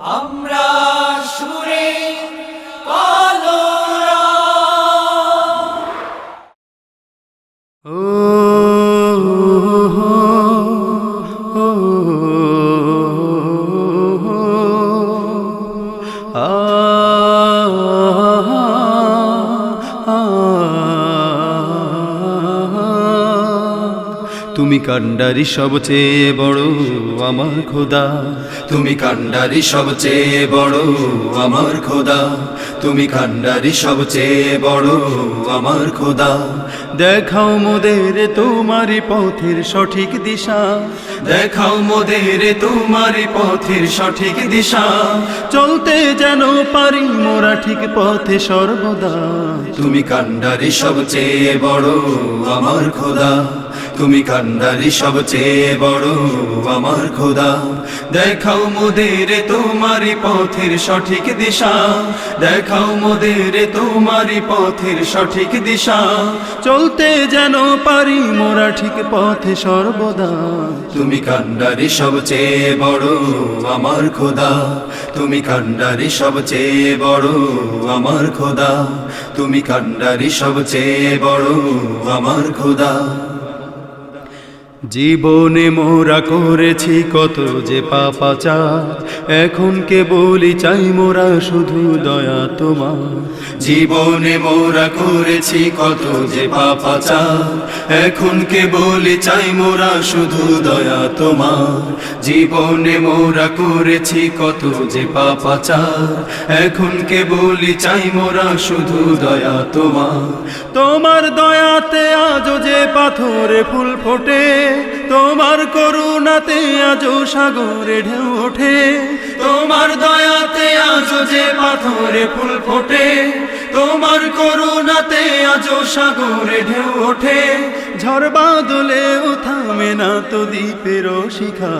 আমরা তুমি কান্ডারি সবচেয়ে বড়, আমার খোদা। তুমি কান্ডারি সবচেয়ে বড়, আমার খোদা। তুমি কান্ডারি সবচেয়ে বড়, আমার খোদা। দেখাও মোদের তোমারি পথের সঠিক দিশা। দেখাও মোদের তোমারি পথের সঠিক দিশা। চলতে যেন পারি মোরা ঠিক পথে সর্বদা। তুমি কান্ডারি সবচেয়ে বড়, আমার খোদা। তুমি কান্ডারি সবচেয়ে বড় আমার খোদা। দেখাও মোদের তোমারি পথের সঠিক দিশা। দেখাও মোদের তোমারি পথের সঠিক দিশা। চলতে যেন পারি মোরা ঠিক পথে সর্বদা। তুমি কান্ডারি সবচেয়ে বড় আমার খোদা। তুমি কান্ডারি সবচেয়ে বড় আমার খোদা। তুমি কান্ডারি সবচেয়ে বড় আমার খোদা। জীবনে মোরা করেছি কত যে পাপাচা এখন কে বলি চাই মোরা শুধু দয়া তোমার। জীবনে মোরা করেছি কত যে পাপাচা এখন কে বলি চাই মোরা শুধু দয়া তোমার। জীবনে মোরা করেছি কত যে পাপাচা এখন কে বলি চাই মোরা শুধু দয়া তোমার। তোমার দয়াতে আজও যে পাথরে ফুল ফোটে তোমার করুণাতে আজও সাগরে ঢেউ ওঠে। তোমার দয়াতে আজও যে পাথরে ফুল ফোটে। তোমার করুণাতে আজও সাগরে ঢেউ ওঠে। ঝড় বাদলেও থামে না তো দ্বীপের শিখা।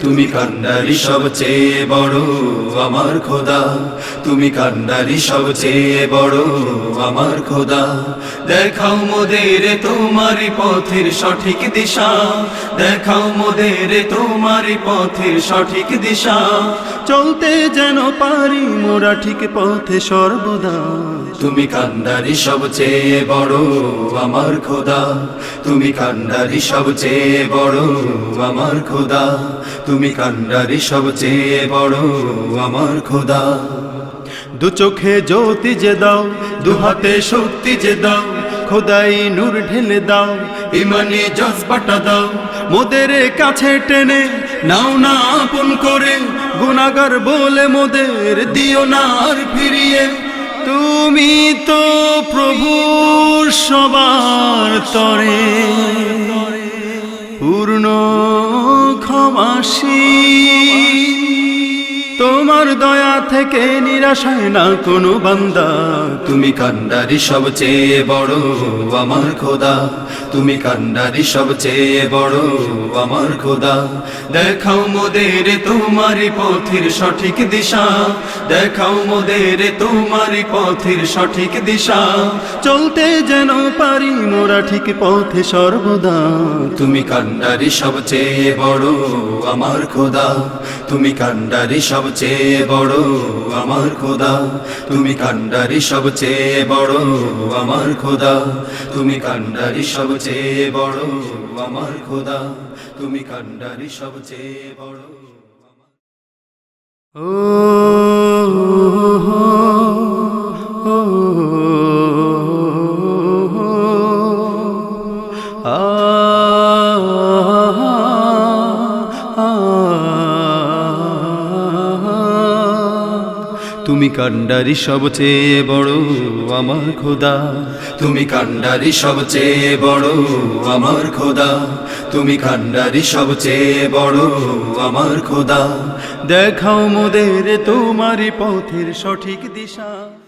তুমি কান্ডারি সবচেয়ে বড় আমার খোদা। তুমি কান্ডারি সবচেয়ে বড় আমার খোদা। দেখাও মোদের তোমারি পথের সঠিক দিশা। দেখাও মোদের তোমারি পথের সঠিক দিশা। চলতে যেন পারি মোরা ঠিক পথে সর্বদা। তুমি কান্ডারি সবচেয়ে বড় আমার খোদা। তুমি কান্ডারি সবচেয়ে বড় আমার খোদা। তুমি কান্ডারি সবচেয়ে বড় আমার খোদা। দু চোখে জ্যোতি যে দাও, দু হাতে শক্তি যে দাও, খোদাই নূর ঢেলে দাও, ইমানি জজবাটা দাও। মোদের কাছে টেনে নাও না আপন করে গুনাগার বলে মোদের দিও না আর ফিরিয়ে। তুমি তো প্রভু সবার তরে। পূর্ণ ক্ষমাসী তোমার দয়া থেকে নিরাশায় না কোনো বান্দা। তুমি কান্ডারি সবচেয়ে বড়, আমার খোদা। তুমি কান্ডারি সবচেয়ে বড়, আমার খোদা। দেখাও মোদের তোমারি পথের সঠিক দিশা। দেখাও মোদের তোমারি পথের সঠিক দিশা। চলতে যেন পারি মোরা ঠিক পথে সর্বদা। তুমি কান্ডারি সবচেয়ে বড়, আমার খোদা। তুমি কান্ডারি সবচেয়ে বড় আমার খোদা। তুমি কান্ডারি সবচেয়ে বড় আমার খোদা। তুমি কান্ডারি সবচেয়ে বড় আমার খোদা। তুমি কান্ডারি সবচেয়ে বড় ও তুমি কান্ডারি সবচেয়ে বড় আমার খোদা। তুমি কান্ডারি সবচেয়ে বড় আমার খোদা। তুমি কান্ডারি সবচেয়ে বড় আমার খোদা। দেখাও মোদের তোমারই পথের সঠিক দিশা।